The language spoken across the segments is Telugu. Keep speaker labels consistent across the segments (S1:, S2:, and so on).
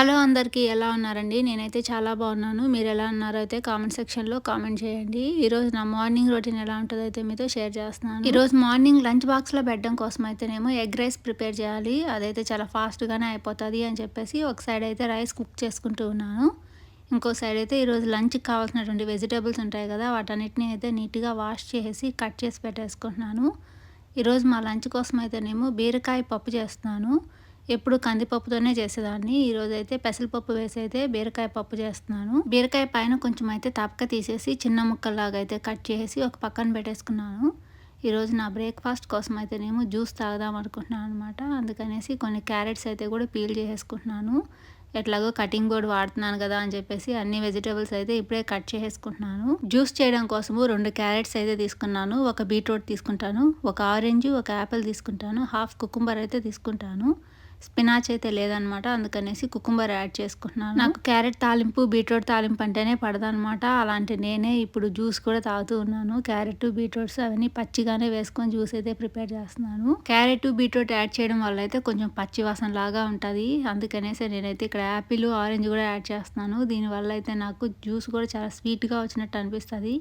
S1: హలో అందరికీ ఎలా ఉన్నారండి? నేనైతే చాలా బాగున్నాను. మీరు ఎలా ఉన్నారో అయితే కామెంట్ సెక్షన్లో కామెంట్ చేయండి. ఈరోజు నా మార్నింగ్ రొటీన్ ఎలా ఉంటుందో అయితే మీతో షేర్ చేస్తున్నాను. ఈరోజు మార్నింగ్ లంచ్ బాక్స్లో పెట్టడం కోసం అయితేనేమో ఎగ్ రైస్ ప్రిపేర్ చేయాలి. అదైతే చాలా ఫాస్ట్గానే అయిపోతుంది అని చెప్పేసి ఒక సైడ్ అయితే రైస్ కుక్ చేసుకుంటూ ఉన్నాను. ఇంకో సైడ్ అయితే ఈరోజు లంచ్కి కావాల్సినటువంటి వెజిటేబుల్స్ ఉంటాయి కదా వాటన్నిటిని అయితే నీట్గా వాష్ చేసి కట్ చేసి పెట్టేసుకుంటున్నాను. ఈరోజు మా లంచ్ కోసం అయితేనేమో బీరకాయ పప్పు చేస్తున్నాను. ఎప్పుడు కందిపప్పుతోనే చేసేదాన్ని. ఈరోజు అయితే పెసరపప్పు వేసి అయితే బీరకాయ పప్పు చేస్తున్నాను. బీరకాయ పైన కొంచెం అయితే తప్పక తీసేసి చిన్న ముక్కల్లాగా అయితే కట్ చేసి ఒక పక్కన పెట్టేసుకున్నాను. ఈరోజు నా బ్రేక్ఫాస్ట్ కోసం నేను జ్యూస్ తాగుదాం అనుకుంటున్నాను అనమాట అందుకనేసి కొన్ని క్యారెట్స్ అయితే కూడా పీల్ చేసేసుకుంటున్నాను. ఎట్లాగో కటింగ్ బోర్డ్ వాడుతున్నాను కదా అని చెప్పేసి అన్ని వెజిటేబుల్స్ అయితే ఇప్పుడే కట్ చేసేసుకుంటున్నాను. జ్యూస్ చేయడం కోసము రెండు క్యారెట్స్ అయితే తీసుకున్నాను. ఒక బీట్రూట్ తీసుకుంటాను. ఒక ఆరెంజ్ ఒక యాపిల్ తీసుకుంటాను. హాఫ్ కుకుంబర్ అయితే తీసుకుంటాను. స్పినాచ్ అయితే లేదనమాట. అందుకనేసి కుకుంబర్ యాడ్ చేసుకుంటున్నాను. నాకు క్యారెట్ తాలింపు బీట్రూట్ తాలింపు అంటేనే పడదనమాట. అలాంటి నేనే ఇప్పుడు జ్యూస్ కూడా తాగుతూ ఉన్నాను. క్యారెట్ బీట్రూట్స్ అవన్నీ పచ్చిగానే వేసుకొని జ్యూస్ అయితే ప్రిపేర్ చేస్తున్నాను. క్యారెట్ బీట్రూట్ యాడ్ చేయడం వల్ల అయితే కొంచెం పచ్చి వాసన లాగా ఉంటుంది. అందుకనేసి నేనైతే ఇక్కడ యాపిల్ ఆరెంజ్ కూడా యాడ్ చేస్తున్నాను. దీనివల్ల అయితే నాకు జ్యూస్ కూడా చాలా స్వీట్గా వచ్చినట్టు అనిపిస్తుంది.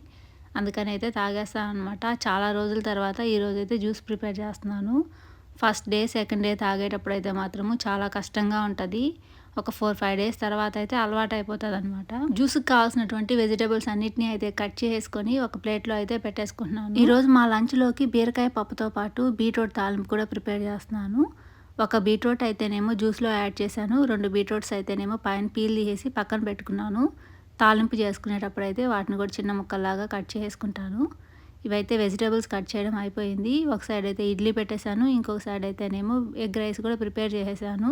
S1: అందుకని అయితే తాగేస్తాను అనమాట చాలా రోజుల తర్వాత ఈరోజు అయితే జ్యూస్ ప్రిపేర్ చేస్తున్నాను. ఫస్ట్ డే సెకండ్ డే తాగేటప్పుడు అయితే మాత్రము చాలా కష్టంగా ఉంటుంది. ఒక ఫోర్ ఫైవ్ డేస్ తర్వాత అయితే అలవాటు అయిపోతుంది అనమాట జ్యూస్కి కావాల్సినటువంటి వెజిటేబుల్స్ అన్నిటిని అయితే కట్ చేసుకొని ఒక ప్లేట్లో అయితే పెట్టేసుకుంటున్నాను. ఈరోజు మా లంచ్లోకి బీరకాయ పప్పుతో పాటు బీట్రూట్ తాలింపు కూడా ప్రిపేర్ చేస్తున్నాను. ఒక బీట్రూట్ అయితేనేమో జ్యూస్లో యాడ్ చేశాను. రెండు బీట్రూట్స్ అయితేనేమో పైన పీల్ తీసేసి పక్కన పెట్టుకున్నాను. తాలింపు చేసుకునేటప్పుడు అయితే వాటిని కూడా చిన్న ముక్కల్లాగా కట్ చేసుకుంటాను ఇవైతే వెజిటేబుల్స్ కట్ చేయడం అయిపోయింది. ఒక సైడ్ అయితే ఇడ్లీ పెట్టేశాను ఇంకొక సైడ్ అయితేనేమో ఎగ్ రైస్ కూడా ప్రిపేర్ చేసేసాను.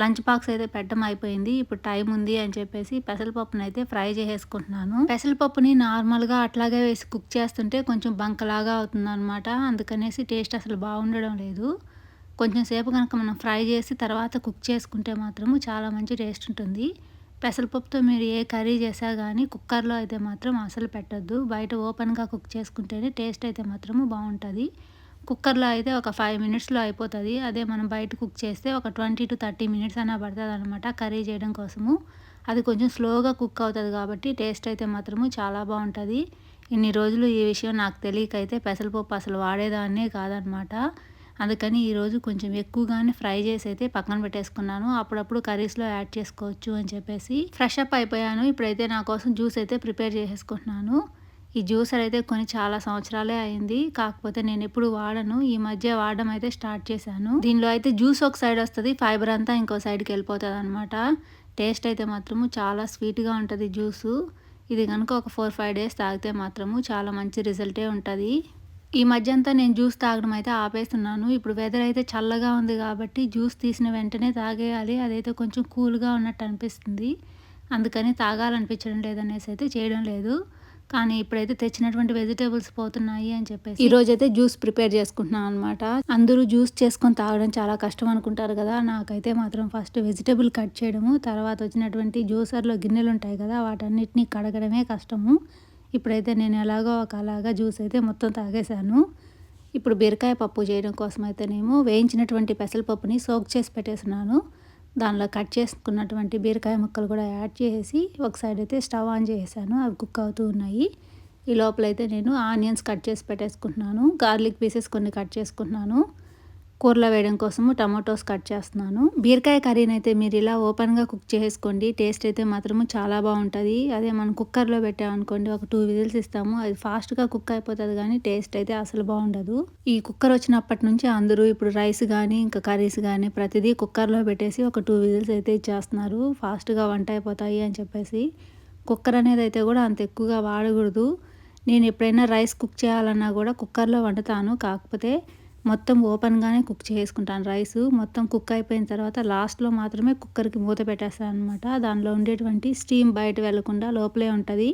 S1: లంచ్ బాక్స్ అయితే పెట్టడం అయిపోయింది. ఇప్పుడు టైం ఉంది అని చెప్పేసి పెసరపప్పుని అయితే ఫ్రై చేసేసుకుంటున్నాను. పెసరపప్పుని నార్మల్గా అట్లాగే వేసి కుక్ చేస్తుంటే కొంచెం బంకలాగా అవుతుంది అనమాట అందుకనేసి టేస్ట్ అసలు బాగుండడం లేదు. కొంచెం సేపు కనుక మనం ఫ్రై చేసి తర్వాత కుక్ చేసుకుంటే మాత్రము చాలా మంచి టేస్ట్ ఉంటుంది. పెసరపప్పుతో మీరు ఏ కర్రీ చేసా కానీ కుక్కర్లో అయితే మాత్రం అసలు పెట్టద్దు. బయట ఓపెన్గా కుక్ చేసుకుంటేనే టేస్ట్ అయితే మాత్రము బాగుంటుంది కుక్కర్లో అయితే ఒక ఫైవ్ మినిట్స్లో అయిపోతుంది. అదే మనం బయట కుక్ చేస్తే ఒక ట్వంటీ టు థర్టీ మినిట్స్ అయినా పడుతుంది అనమాట కర్రీ చేయడం కోసము. అది కొంచెం స్లోగా కుక్ అవుతుంది కాబట్టి టేస్ట్ అయితే మాత్రము చాలా బాగుంటుంది ఇన్ని రోజులు ఈ విషయం నాకు తెలియకైతే పెసరపప్పు అసలు వాడేదాన్నే కాదనమాట అందుకని ఈరోజు కొంచెం ఎక్కువగానే ఫ్రై చేసి అయితే పక్కన పెట్టేసుకున్నాను. అప్పుడప్పుడు కర్రీస్లో యాడ్ చేసుకోవచ్చు అని చెప్పేసి ఫ్రెష్ అప్ అయిపోయాను. ఇప్పుడైతే నా కోసం జ్యూస్ అయితే ప్రిపేర్ చేసేసుకుంటున్నాను. ఈ జ్యూసర్ అయితే కొన్ని చాలా సంవత్సరాలే అయింది. కాకపోతే నేను ఎప్పుడు వాడను. ఈ మధ్య వాడడం అయితే స్టార్ట్ చేశాను. దీనిలో అయితే జ్యూస్ ఒక సైడ్ వస్తుంది ఫైబర్ అంతా ఇంకో సైడ్కి వెళ్ళిపోతుంది అనమాట టేస్ట్ అయితే మాత్రము చాలా స్వీట్గా ఉంటుంది జ్యూసు. ఇది కనుక ఒక ఫోర్ ఫైవ్ డేస్ తాగితే మాత్రము చాలా మంచి రిజల్టే ఉంటుంది. ఈ మధ్య అంతా నేను జ్యూస్ తాగడం అయితే ఆపేస్తున్నాను. ఇప్పుడు వెదర్ అయితే చల్లగా ఉంది కాబట్టి జ్యూస్ తీసిన వెంటనే తాగేయాలి. అదైతే కొంచెం కూల్గా ఉన్నట్టు అనిపిస్తుంది. అందుకని తాగాలనిపించడం లేదనేసి అయితే చేయడం లేదు. కానీ ఇప్పుడైతే తెచ్చినటువంటి వెజిటేబుల్స్ పోతున్నాయి అని చెప్పేసి ఈ రోజు అయితే జ్యూస్ ప్రిపేర్ చేసుకుంటున్నాను అనమాట అందరూ జ్యూస్ చేసుకొని తాగడం చాలా కష్టం అనుకుంటారు కదా. నాకైతే మాత్రం ఫస్ట్ వెజిటేబుల్ కట్ చేయడము తర్వాత వచ్చినటువంటి జ్యూసర్లో గిన్నెలు ఉంటాయి కదా వాటన్నిటిని కడగడమే కష్టము. ఇప్పుడైతే నేను ఎలాగో ఒక అలాగా జ్యూస్ అయితే మొత్తం తాగేశాను. ఇప్పుడు బీరకాయ పప్పు చేయడం కోసం అయితేనేమో వేయించినటువంటి పెసరపప్పుని సోక్ చేసి పెట్టేస్తున్నాను. దానిలో కట్ చేసుకున్నటువంటి బీరకాయ ముక్కలు కూడా యాడ్ చేసి ఒక సైడ్ అయితే స్టవ్ ఆన్ చేసాను అవి కుక్ అవుతూ ఉన్నాయి. ఈ లోపలైతే నేను ఆనియన్స్ కట్ చేసి పెట్టేసుకుంటున్నాను. గార్లిక్ పీసెస్ కొన్ని కట్ చేసుకుంటున్నాను. కూరలో వేయడం కోసము టమాటోస్ కట్ చేస్తున్నాను. బీరకాయ కర్రీని అయితే మీరు ఇలా ఓపెన్గా కుక్ చేసుకోండి. టేస్ట్ అయితే మాత్రము చాలా బాగుంటుంది. అదే మనం కుక్కర్లో పెట్టామనుకోండి ఒక టూ విజిల్స్ ఇస్తాము. అది ఫాస్ట్గా కుక్ అయిపోతుంది కానీ టేస్ట్ అయితే అసలు బాగుండదు. ఈ కుక్కర్ వచ్చినప్పటి నుంచి అందరూ ఇప్పుడు రైస్ కానీ ఇంకా కర్రీస్ కానీ ప్రతిదీ కుక్కర్లో పెట్టేసి ఒక టూ విజిల్స్ అయితే ఇచ్చేస్తున్నారు. ఫాస్ట్గా వంట అయిపోతాయి అని చెప్పేసి. కుక్కర్ అనేది అయితే కూడా అంత ఎక్కువగా వాడకూడదు. నేను ఎప్పుడైనా రైస్ కుక్ చేయాలన్నా కూడా కుక్కర్లో వండుతాను. కాకపోతే మొత్తం ఓపెన్గానే కుక్ చేసుకుంటాను. రైస్ మొత్తం కుక్ అయిపోయిన తర్వాత లాస్ట్లో మాత్రమే కుక్కర్కి మూత పెట్టేస్తాను అనమాట దానిలో ఉండేటువంటి స్టీమ్ బయట వెళ్ళకుండా లోపలే ఉంటుంది.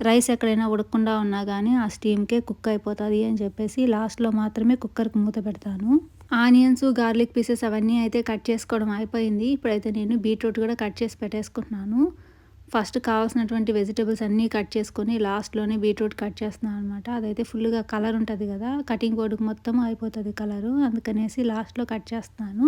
S1: రైస్ ఎక్కడైనా ఉడకకుండా ఉన్నా కానీ ఆ స్టీమ్కే కుక్ అయిపోతుంది అని చెప్పేసి లాస్ట్లో మాత్రమే కుక్కర్కి మూత పెడతాను. ఆనియన్స్ గార్లిక్ పీసెస్ అవన్నీ అయితే కట్ చేసుకోవడం అయిపోయింది. ఇప్పుడైతే నేను బీట్రూట్ కూడా కట్ చేసి పెట్టేసుకుంటున్నాను. ఫస్ట్ కావాల్సినటువంటి వెజిటేబుల్స్ అన్నీ కట్ చేసుకొని లాస్ట్లోనే బీట్రూట్ కట్ చేస్తున్నాను అనమాట అదైతే ఫుల్గా కలర్ ఉంటుంది కదా కటింగ్ బోర్డుకి మొత్తం అయిపోతుంది కలరు. అందుకనేసి లాస్ట్లో కట్ చేస్తున్నాను.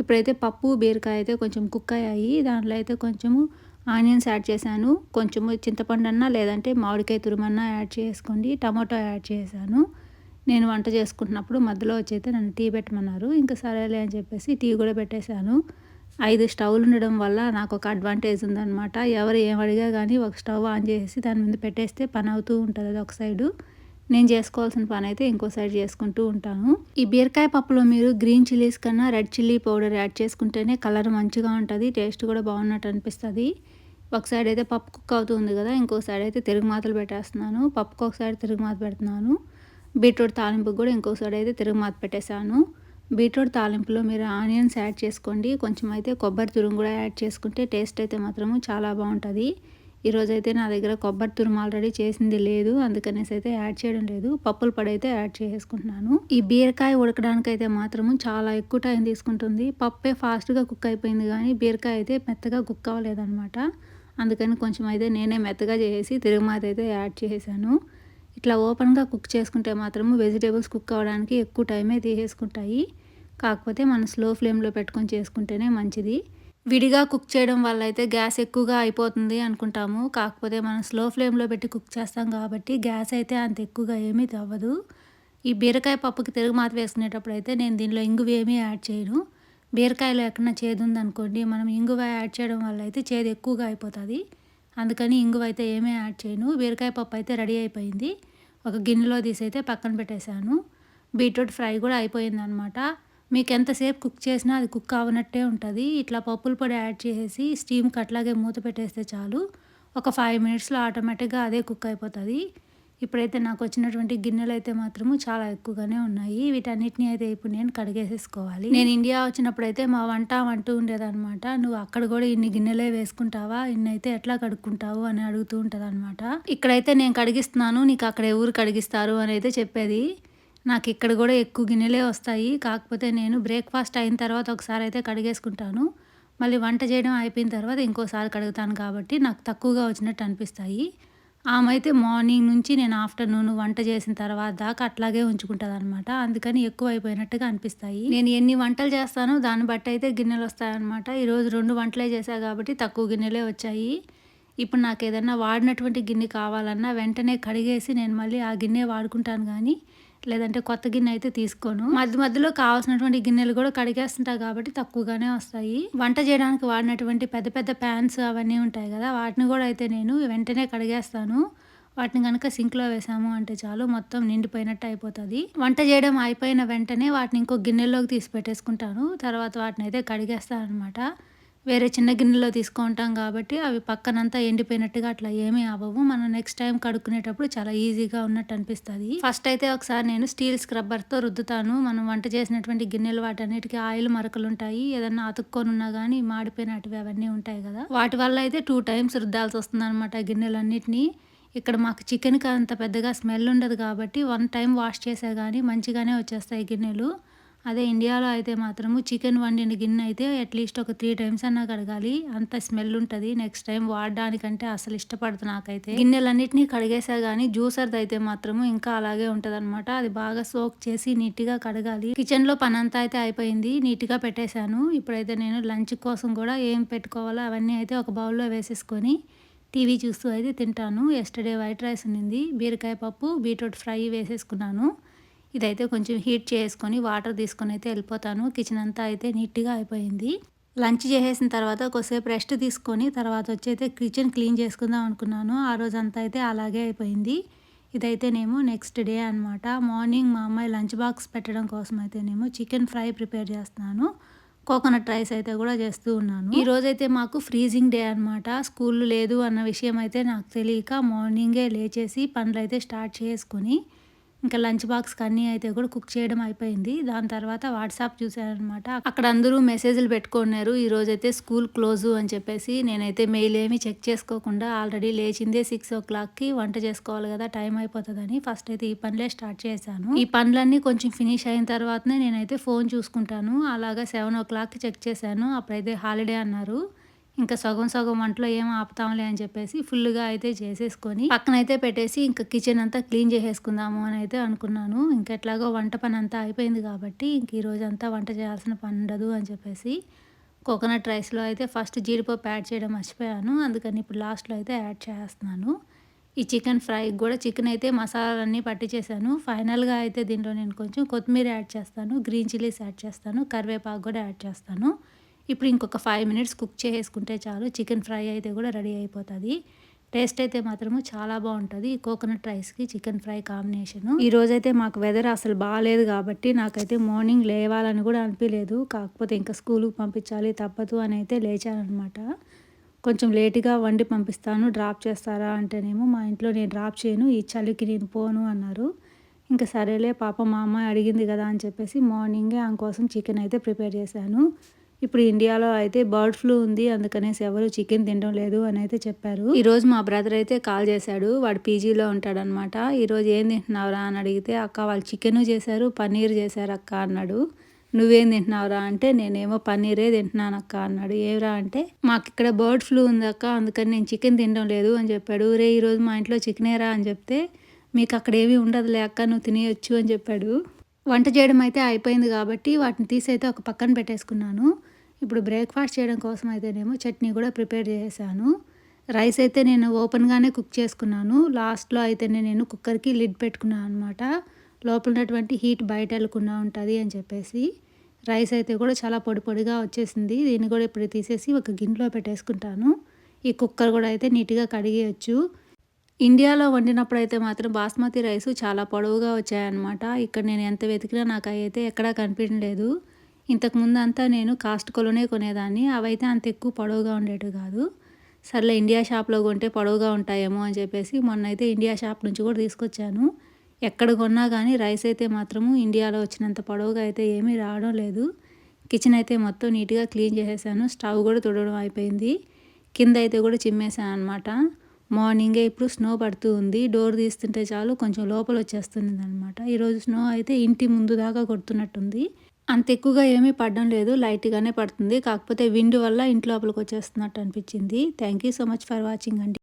S1: ఇప్పుడైతే పప్పు బీరకాయ అయితే కొంచెం కుక్ అయ్యాయి. దాంట్లో అయితే కొంచెము ఆనియన్స్ యాడ్ చేశాను. కొంచెము చింతపండు అన్నా లేదంటే మామిడికాయ తురుమన్నా యాడ్ చేసుకోండి. టమాటో యాడ్ చేశాను. నేను వంట చేసుకుంటున్నప్పుడు మధ్యలో వచ్చి అయితే నన్ను టీ పెట్టమన్నారు. ఇంకా సరేలే అని చెప్పేసి టీ కూడా పెట్టేశాను. ఐదు స్టవ్లు ఉండడం వల్ల నాకు ఒక అడ్వాంటేజ్ ఉందన్నమాట. ఎవరు ఏం అడిగా కానీ ఒక స్టవ్ ఆన్ చేసి దాని మీద పెట్టేస్తే పని అవుతూ ఉంటుంది అది ఒక సైడు. నేను చేసుకోవాల్సిన పని అయితే ఇంకో సైడ్ చేసుకుంటూ ఉంటాను. ఈ బీరకాయ పప్పులో మీరు గ్రీన్ చిల్లీస్ కన్నా రెడ్ చిల్లీ పౌడర్ యాడ్ చేసుకుంటేనే కలర్ మంచిగా ఉంటుంది టేస్ట్ కూడా బాగున్నట్టు అనిపిస్తుంది. ఒక సైడ్ అయితే పప్పు కుక్ అవుతుంది కదా ఇంకో సైడ్ అయితే తిరుగు మాతలు పెట్టేస్తున్నాను. పప్పుకు ఒక సైడ్ తిరుగుమాత పెడుతున్నాను. బీట్రూట్ తాలింపుకి కూడా ఇంకో సైడ్ అయితే తిరుగు మాత పెట్టేశాను. బీట్రూట్ తాలింపులో మీరు ఆనియన్స్ యాడ్ చేసుకోండి. కొంచెం అయితే కొబ్బరి తురుము కూడా యాడ్ చేసుకుంటే టేస్ట్ అయితే మాత్రము చాలా బాగుంటుంది. ఈరోజు అయితే నా దగ్గర కొబ్బరి తురుము ఆల్రెడీ చేసింది లేదు. అందుకనేసి అయితే యాడ్ చేయడం లేదు. పప్పుల పడైతే యాడ్ చేసుకుంటున్నాను ఈ బీరకాయ ఉడకడానికి అయితే మాత్రము చాలా ఎక్కువ టైం తీసుకుంటుంది. పప్పే ఫాస్ట్గా కుక్ అయిపోయింది కానీ బీరకాయ అయితే మెత్తగా కుక్ అవ్వలేదన్నమాట. అందుకని కొంచెం అయితే నేనే మెత్తగా చేసి తిరుగుమాత అయితే యాడ్ చేసేసాను. ఇట్లా ఓపెన్గా కుక్ చేసుకుంటే మాత్రము వెజిటేబుల్స్ కుక్ అవ్వడానికి ఎక్కువ టైమే తీసేసుకుంటాయి. కాకపోతే మనం స్లో ఫ్లేమ్లో పెట్టుకొని చేసుకుంటేనే మంచిది. విడిగా కుక్ చేయడం వల్ల అయితే గ్యాస్ ఎక్కువగా అయిపోతుంది అనుకుంటాము. కాకపోతే మనం స్లో ఫ్లేమ్లో పెట్టి కుక్ చేస్తాం కాబట్టి గ్యాస్ అయితే అంత ఎక్కువగా ఏమీ తవ్వదు. ఈ బీరకాయ పప్పుకి తెలుగు మాత వేసుకునేటప్పుడు అయితే నేను దీనిలో ఇంగువ ఏమీ యాడ్ చేయను. బీరకాయలో ఎక్కడన్నా చేదు ఉందనుకోండి మనం ఇంగువ యాడ్ చేయడం వల్ల అయితే చేదు ఎక్కువగా అయిపోతుంది. అందుకని ఇంగువ అయితే ఏమీ యాడ్ చేయను. బీరకాయ పప్పు అయితే రెడీ అయిపోయింది. ఒక గిన్నెలో తీసి అయితే పక్కన పెట్టేశాను. బీట్రూట్ ఫ్రై కూడా అయిపోయింది అనమాట మీకు ఎంతసేపు కుక్ చేసినా అది కుక్ అవనట్టే ఉంటుంది. ఇట్లా పప్పుల పొడి యాడ్ చేసేసి స్టీమ్కి అట్లాగే మూత పెట్టేస్తే చాలు. ఒక ఫైవ్ మినిట్స్లో ఆటోమేటిక్గా అదే కుక్ అయిపోతుంది. ఇప్పుడైతే నాకు వచ్చినటువంటి గిన్నెలు అయితే మాత్రము చాలా ఎక్కువగానే ఉన్నాయి. వీటన్నిటిని అయితే ఇప్పుడు నేను కడిగేసేసుకోవాలి. నేను ఇండియా వచ్చినప్పుడు అయితే మా వంట అంటూ ఉండేదన్నమాట. నువ్వు అక్కడ కూడా ఇన్ని గిన్నెలే వేసుకుంటావా? ఇన్ని అయితే ఎట్లా కడుక్కుంటావు? అని అడుగుతూ ఉంటుంది ఇక్కడైతే నేను కడిగిస్తున్నాను. నీకు అక్కడ ఎవరు కడిగిస్తారు? అని అయితే చెప్పేది. నాకు ఇక్కడ కూడా ఎక్కువ గిన్నెలే వస్తాయి. కాకపోతే నేను బ్రేక్ఫాస్ట్ అయిన తర్వాత ఒకసారి అయితే కడిగేసుకుంటాను. మళ్ళీ వంట చేయడం అయిపోయిన తర్వాత ఇంకోసారి కడుగుతాను కాబట్టి నాకు తక్కువగా వచ్చినట్టు అనిపిస్తాయి. ఆమె అయితే మార్నింగ్ నుంచి నేను ఆఫ్టర్నూన్ వంట చేసిన తర్వాత దాకా అట్లాగే ఉంచుకుంటుంది అనమాట అందుకని ఎక్కువ అయిపోయినట్టుగా అనిపిస్తాయి. నేను ఎన్ని వంటలు చేస్తానో దాన్ని బట్టి అయితే గిన్నెలు వస్తాయన్నమాట. ఈరోజు రెండు వంటలే చేశాను కాబట్టి తక్కువ గిన్నెలే వచ్చాయి. ఇప్పుడు నాకు ఏదన్నా వాడినటువంటి గిన్నె కావాలన్నా వెంటనే కడిగేసి నేను మళ్ళీ ఆ గిన్నె వాడుకుంటాను కానీ లేదంటే కొత్త గిన్నె అయితే తీసుకోను. మధ్య మధ్యలో కావాల్సినటువంటి గిన్నెలు కూడా కడిగేస్తుంటాయి కాబట్టి తక్కువగానే వస్తాయి. వంట చేయడానికి వాడినటువంటి పెద్ద పెద్ద ప్యాన్స్ అవన్నీ ఉంటాయి కదా వాటిని కూడా అయితే నేను వెంటనే కడిగేస్తాను. వాటిని కనుక సింక్లో వేసాము అంటే చాలు మొత్తం నిండిపోయినట్టు అయిపోతుంది. వంట చేయడం అయిపోయిన వెంటనే వాటిని ఇంకో గిన్నెలోకి తీసి పెట్టేసుకుంటాను. తర్వాత వాటిని అయితే కడిగేస్తాను అనమాట వేరే చిన్న గిన్నెలో తీసుకుంటాం కాబట్టి అవి పక్కనంతా ఎండిపోయినట్టుగా అట్లా ఏమీ అవ్వవు. మనం నెక్స్ట్ టైం కడుక్కునేటప్పుడు చాలా ఈజీగా ఉన్నట్టు అనిపిస్తుంది. ఫస్ట్ అయితే ఒకసారి నేను స్టీల్ స్క్రబ్బర్తో రుద్దుతాను. మనం వంట చేసినటువంటి గిన్నెలు వాటన్నిటికీ ఆయిల్ మరకలు ఉంటాయి ఏదన్నా అతుక్కొని ఉన్నా కానీ మాడిపోయినట్టువి అవన్నీ ఉంటాయి కదా. వాటి వల్ల అయితే టూ టైమ్స్ రుద్దాల్సి వస్తుంది అనమాట గిన్నెలన్నిటినీ. ఇక్కడ మాకు చికెన్కి అంత పెద్దగా స్మెల్ ఉండదు కాబట్టి వన్ టైం వాష్ చేసే కానీ మంచిగానే వచ్చేస్తాయి గిన్నెలు. అదే ఇండియాలో అయితే మాత్రము చికెన్ వండిన గిన్నె అయితే అట్లీస్ట్ ఒక త్రీ టైమ్స్ అన్నా కడగాలి. అంత స్మెల్ ఉంటుంది. నెక్స్ట్ టైం వాడడానికంటే అసలు ఇష్టపడదు నాకైతే. గిన్నెలన్నింటినీ కడిగేసా కానీ జ్యూసర్ది అయితే మాత్రము ఇంకా అలాగే ఉంటుంది అది బాగా సోక్ చేసి నీట్గా కడగాలి. కిచెన్లో పని అంతా అయితే అయిపోయింది. నీట్గా పెట్టేశాను. ఇప్పుడైతే నేను లంచ్ కోసం కూడా ఏం పెట్టుకోవాలో అవన్నీ అయితే ఒక బౌల్లో వేసేసుకొని టీవీ చూస్తూ అయితే తింటాను. ఎస్టర్డే వైట్ రైస్ ఉంది బీరకాయ పప్పు బీట్రూట్ ఫ్రై వేసేసుకున్నాను. ఇదైతే కొంచెం హీట్ చేసుకొని వాటర్ తీసుకొని అయితే వెళ్ళిపోతాను. కిచెన్ అంతా అయితే నీట్గా అయిపోయింది. లంచ్ చేసేసిన తర్వాత కొద్దిసేపు రెస్ట్ తీసుకొని తర్వాత వచ్చి అయితే కిచెన్ క్లీన్ చేసుకుందాం అనుకున్నాను. ఆ రోజు అంతా అయితే అలాగే అయిపోయింది. ఇదైతేనేమో నెక్స్ట్ డే అనమాట మార్నింగ్ మా అమ్మాయి లంచ్ బాక్స్ పెట్టడం కోసం అయితేనేమో చికెన్ ఫ్రై ప్రిపేర్ చేస్తున్నాను. కోకోనట్ రైస్ అయితే కూడా చేస్తూ ఉన్నాను. ఈ రోజైతే మాకు ఫ్రీజింగ్ డే అనమాట స్కూల్ లేదు అన్న విషయం అయితే నాకు తెలియక మార్నింగే లేచేసి పనులు అయితే స్టార్ట్ చేసుకొని ఇంకా లంచ్ బాక్స్ అన్నీ అయితే కూడా కుక్ చేయడం అయిపోయింది. దాని తర్వాత వాట్సాప్ చూసానమాట అక్కడ అందరూ మెసేజ్లు పెట్టుకున్నారు. ఈ అయితే స్కూల్ క్లోజ్ అని చెప్పేసి నేనైతే మెయిల్ ఏమి చెక్ చేసుకోకుండా ఆల్రెడీ లేచిందే సిక్స్ ఓ క్లాక్కి వంట చేసుకోవాలి కదా టైం అయిపోతుందని ఫస్ట్ అయితే ఈ పనులే స్టార్ట్ చేశాను. ఈ పనులన్నీ కొంచెం ఫినిష్ అయిన తర్వాతనే నేనైతే ఫోన్ చూసుకుంటాను. అలాగా సెవెన్ ఓ క్లాక్కి చెక్ చేశాను. అప్పుడైతే హాలిడే అన్నారు. ఇంకా సగం సగం వంటలో ఏం ఆపుతాంలే అని చెప్పేసి ఫుల్గా అయితే చేసేసుకొని పక్కన అయితే పెట్టేసి ఇంకా కిచెన్ అంతా క్లీన్ చేసేసుకుందాము అని అయితే అనుకున్నాను. ఇంకా ఎట్లాగో వంట పని అంతా అయిపోయింది కాబట్టి ఇంక ఈరోజు అంతా వంట చేయాల్సిన పని ఉండదు అని చెప్పేసి కోకోనట్ రైస్లో అయితే ఫస్ట్ జీడిపప్పు యాడ్ చేయడం మర్చిపోయాను. అందుకని ఇప్పుడు లాస్ట్లో అయితే యాడ్ చేస్తున్నాను. ఈ చికెన్ ఫ్రై కూడా చికెన్ అయితే మసాలాలన్నీ పట్టించేసాను ఫైనల్గా అయితే దీంట్లో నేను కొంచెం కొత్తిమీర యాడ్ చేస్తాను గ్రీన్ చిల్లీస్ యాడ్ చేస్తాను కరివేపాకు కూడా యాడ్ చేస్తాను. ఇప్పుడు ఇంకొక ఫైవ్ మినిట్స్ కుక్ చేసుకుంటే చాలు. చికెన్ ఫ్రై అయితే కూడా రెడీ అయిపోతుంది. టేస్ట్ అయితే మాత్రము చాలా బాగుంటుంది. కోకోనట్ రైస్కి చికెన్ ఫ్రై కాంబినేషను ఈ రోజైతే మాకు వెదర్ అసలు బాగాలేదు కాబట్టి నాకైతే మార్నింగ్ లేవాలని కూడా అనిపించలేదు కాకపోతే ఇంకా స్కూల్కి పంపించాలి తప్పదు అని అయితే లేచానమాట కొంచెం లేటుగా వండి పంపిస్తాను. డ్రాప్ చేస్తారా అంటేనేమో మా ఇంట్లో నేను డ్రాప్ చేయను. ఈ చలికి నేను పోను అన్నారు. ఇంకా సరేలే పాప మా అమ్మాయి అడిగింది కదా అని చెప్పేసి మార్నింగే ఆమె కోసం చికెన్ అయితే ప్రిపేర్ చేశాను. ఇప్పుడు ఇండియాలో అయితే బర్డ్ ఫ్లూ ఉంది అందుకనేసి ఎవరు చికెన్ తినడం లేదు అని అయితే చెప్పారు. ఈరోజు మా బ్రదర్ అయితే కాల్ చేశాడు వాడు పీజీలో ఉంటాడనమాట ఈరోజు ఏం తింటున్నావురా అని అడిగితే అక్క వాళ్ళు చికెన్ చేశారు పన్నీర్ చేశారు అక్క అన్నాడు. నువ్వేం తింటున్నావురా? అంటే నేనేమో పన్నీరే తింటున్నాను అక్క అన్నాడు. ఏవరా అంటే మాకు ఇక్కడ బర్డ్ ఫ్లూ ఉంది అక్క అందుకని నేను చికెన్ తినడం లేదు అని చెప్పాడు. రే ఈరోజు మా ఇంట్లో చికెనేరా? అని చెప్తే మీకు అక్కడ ఏమీ ఉండదులే అక్క నువ్వు తినేయొచ్చు అని చెప్పాడు. వంట చేయడం అయితే అయిపోయింది కాబట్టి వాటిని తీసి అయితే ఒక పక్కన పెట్టేసుకున్నాను. ఇప్పుడు బ్రేక్ఫాస్ట్ చేయడం కోసం అయితేనేమో చట్నీ కూడా ప్రిపేర్ చేశాను. రైస్ అయితే నేను ఓపెన్గానే కుక్ చేసుకున్నాను. లాస్ట్లో అయితేనే నేను కుక్కర్కి లిడ్ పెట్టుకున్నాను అనమాట లోపల ఉన్నటువంటి హీట్ బయట వెళ్ళకుండా ఉంటుంది అని చెప్పేసి. రైస్ అయితే కూడా చాలా పొడి పొడిగా వచ్చేసింది. దీన్ని కూడా ఇప్పుడు తీసేసి ఒక గిన్నెలో పెట్టేసుకుంటాను. ఈ కుక్కర్ కూడా అయితే నీట్గా కడిగేయచ్చు. ఇండియాలో వండినప్పుడు అయితే మాత్రం బాస్మతి రైస్ చాలా పొడవుగా వచ్చాయన్నమాట. ఇక్కడ నేను ఎంత వెతికినా నాకు అయితే ఎక్కడా కనిపించలేదు. ఇంతకుముందు అంతా నేను కాస్ట్కోలోనే కొనేదాన్ని. అవైతే అంత ఎక్కువ పొడవుగా ఉండేవి కాదు. సర్లే ఇండియా షాప్లో కొంటే పొడవుగా ఉంటాయేమో అని చెప్పేసి మొన్న అయితే ఇండియా షాప్ నుంచి కూడా తీసుకొచ్చాను. ఎక్కడ కొన్నా కానీ రైస్ అయితే మాత్రము ఇండియాలో వచ్చినంత పొడవుగా అయితే ఏమీ రావడం లేదు. కిచెన్ అయితే మొత్తం నీట్గా క్లీన్ చేసేసాను. స్టవ్ కూడా తుడవడం అయిపోయింది. కింద అయితే కూడా చిమ్మేసాను అనమాట మార్నింగే ఇప్పుడు స్నో పడుతూ ఉంది. డోర్ తీస్తుంటే చాలు కొంచెం లోపల వచ్చేస్తుంది అనమాట ఈరోజు స్నో అయితే ఇంటి ముందు దాకా కొడుతున్నట్టుంది. అంత ఎక్కువగా ఏమీ పడడం లేదు లైట్గానే పడుతుంది. కాకపోతే విండ్ వల్ల ఇంటి లోపలికి వచ్చేస్తున్నట్టు అనిపించింది. Thank you so much for watching అండి.